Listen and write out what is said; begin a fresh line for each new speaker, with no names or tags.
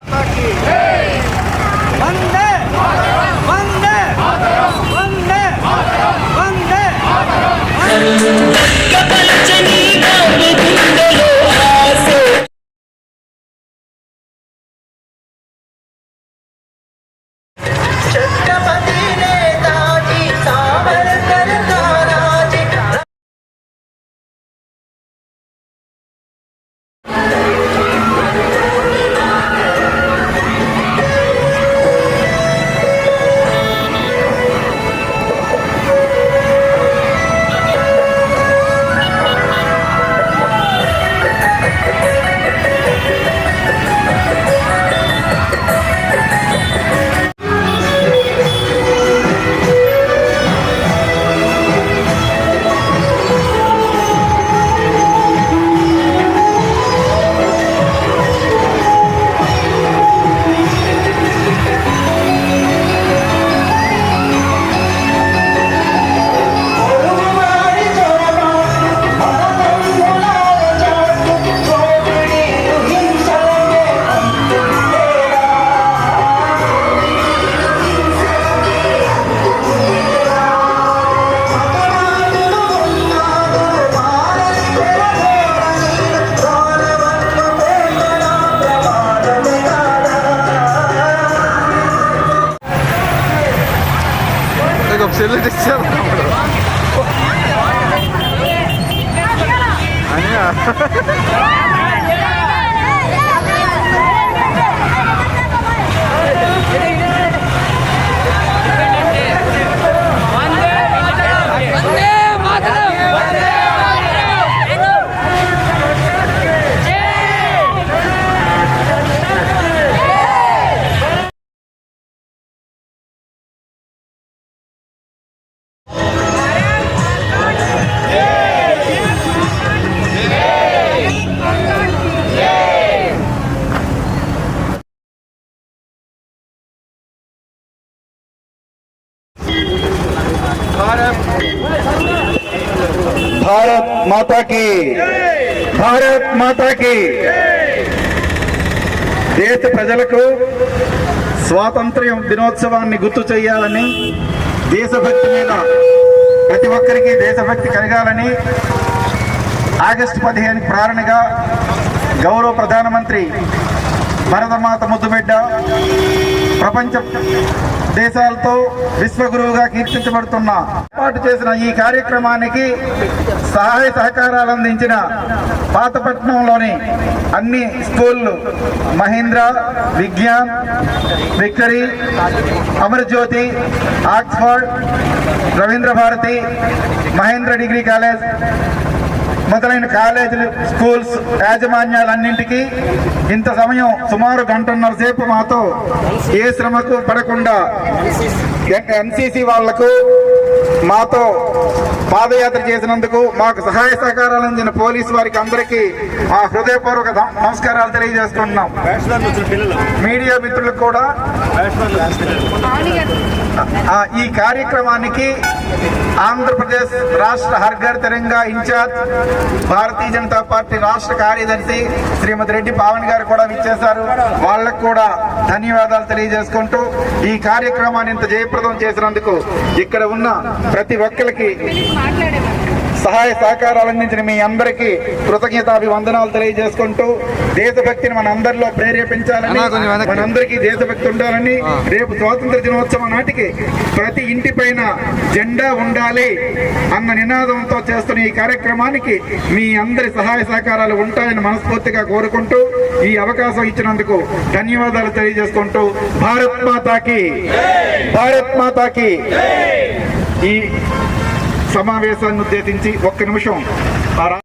Tá
aqui. ചെല്ലു teacher അങ്ങനെ
భారత్ మాతాకి. భారత్ మాతాకి. దేశ ప్రజలకు స్వాతంత్ర్యం దినోత్సవాన్ని గుర్తు చేయాలని దేశభక్తి మీద ప్రతి ఒక్కరికి దేశభక్తి కలగాలని ఆగస్టు పదిహేను ప్రారణగా గౌరవ ప్రధానమంత్రి భరతమాత ముద్దుబిడ్డ ప్రపంచ దేశాలతో విశ్వగురువుగా కీర్తించబడుతున్న ఏర్పాటు చేసిన ఈ కార్యక్రమానికి సహాయ సహకారాలు అందించిన పాతపట్నంలోని అన్ని స్కూళ్ళు Mahindra Vignan victory Amarajyothi Oxford Ravindra Bharati Mahendra degree college మొదలైన కాలేజీలు స్కూల్స్ యాజమాన్యాలన్నింటికీ ఇంత సమయం సుమారు గంటన్నర సేపు మాతో ఏ శ్రమకు పడకుండా ఎన్సీసీ వాళ్ళకు మాతో పాదయాత్ర చేసినందుకు మాకు సహాయ సహకారాలు అందిన పోలీసు వారికి అందరికీ మా హృదయపూర్వక నమస్కారాలు తెలియజేసుకుంటున్నాం. మీడియా మిత్రులకు కూడా ఈ కార్యక్రమానికి ఆంధ్రప్రదేశ్ రాష్ట్ర హర్ఘర్ తెలంగా ఇన్ఛార్జ్ భారతీయ జనతా పార్టీ రాష్ట్ర కార్యదర్శి శ్రీమతి రెడ్డి పావన్ గారు కూడా విచ్చేశారు. వాళ్ళకు కూడా ధన్యవాదాలు తెలియజేసుకుంటూ ఈ కార్యక్రమాన్ని ఇంత జయప్రదం చేసినందుకు ఇక్కడ ఉన్న ప్రతి ఒక్కరికి సహాయ సహకారాలు అందించిన మీ అందరికీ కృతజ్ఞతాభివందనాలు తెలియజేసుకుంటూ దేశభక్తిని మన అందరిలో ప్రేరేపించాలని. మనందరికీ దేశభక్తి ఉండాలని రేపు స్వాతంత్ర దినోత్సవం నాటికి ప్రతి ఇంటి పైన జెండా ఉండాలి అన్న నినాదంతో చేస్తున్న ఈ కార్యక్రమానికి మీ అందరి సహాయ సహకారాలు ఉంటాయని మనస్ఫూర్తిగా కోరుకుంటూ ఈ అవకాశం ఇచ్చినందుకు ధన్యవాదాలు తెలియజేసుకుంటూ భారత్ మాతాకి భారత్ మాతాకి ఈ సమావేశాన్ని ఉద్దేశించి ఒక్క నిమిషం